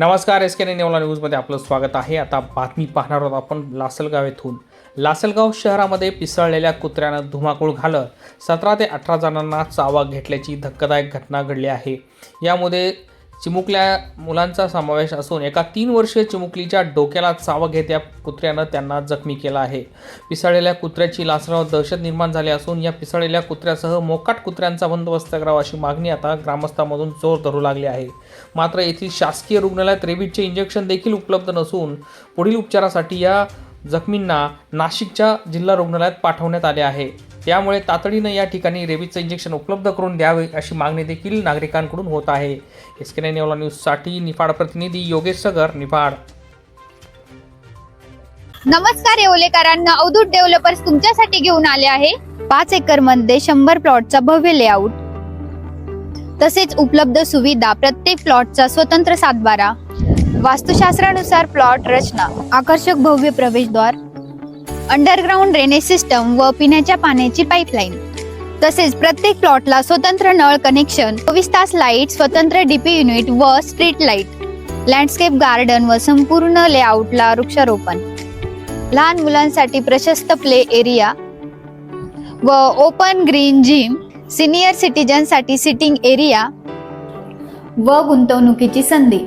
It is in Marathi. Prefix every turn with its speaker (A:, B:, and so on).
A: नमस्कार एस के नेवला न्यूजमध्ये आपलं स्वागत आहे. आता बातमी पाहणार आहोत आपण लासलगाव येथून. लासलगाव शहरामध्ये पिसळलेल्या कुत्र्यानं धुमाकूळ घालत सतरा ते अठरा जणांना चावा घेतल्याची धक्कादायक घटना घडली आहे. यामध्ये चिमुकल्या मुलांचा समावेश असून एका तीन वर्षीय चिमुकलीच्या डोक्याला चावा घेत या कुत्र्यानं त्यांना जखमी केला आहे. पिसाळलेल्या कुत्र्याची लासराव दहशत निर्माण झाली असून या पिसाळलेल्या कुत्र्यासह मोकाट कुत्र्यांचा बंदोबस्त करावा अशी मागणी आता ग्रामस्थांमधून जोर धरू लागली आहे. मात्र येथील शासकीय रुग्णालयात रेबीजचे इंजेक्शन देखील उपलब्ध नसून पुढील उपचारासाठी या जखमींना नाशिकच्या जिल्हा रुग्णालयात पाठवण्यात आले आहे. त्यामुळे तातडीनं या ठिकाणी रेबीजचं इंजेक्शन उपलब्ध करून द्यावे अशी मागणी देखील नागरिकांकडून होत आहे. एस के नेवला न्यूजसाठी निफाड प्रतिनिधी योगेश सगर निफाड.
B: नमस्कार येवलेकरांना अवधूत डेव्हलपर्स तुमच्यासाठी घेऊन आले आहे. पाच एकरमध्ये शंभर प्लॉटचा भव्य लेआउट. तसेच उपलब्ध सुविधा प्रत्येक प्लॉटचा स्वतंत्र सातबारा. वास्तुशास्त्रानुसार प्लॉट रचना आकर्षक भव्य प्रवेशद्वार अंडरग्राउंड ड्रेनेज सिस्टम व पिण्याच्या पाण्याची पाईपलाईन. तसेच प्रत्येक प्लॉटला स्वतंत्र नळ कनेक्शन चोवीस तास लाइट स्वतंत्र डीपी युनिट व स्ट्रीट लाइट लँडस्केप गार्डन व संपूर्ण लेआउटला वृक्षारोपण. लहान मुलांसाठी प्रशस्त प्ले एरिया व ओपन ग्रीन जिम सिनियर सिटीजनसाठी सिटिंग एरिया व गुंतवणुकीची संधी.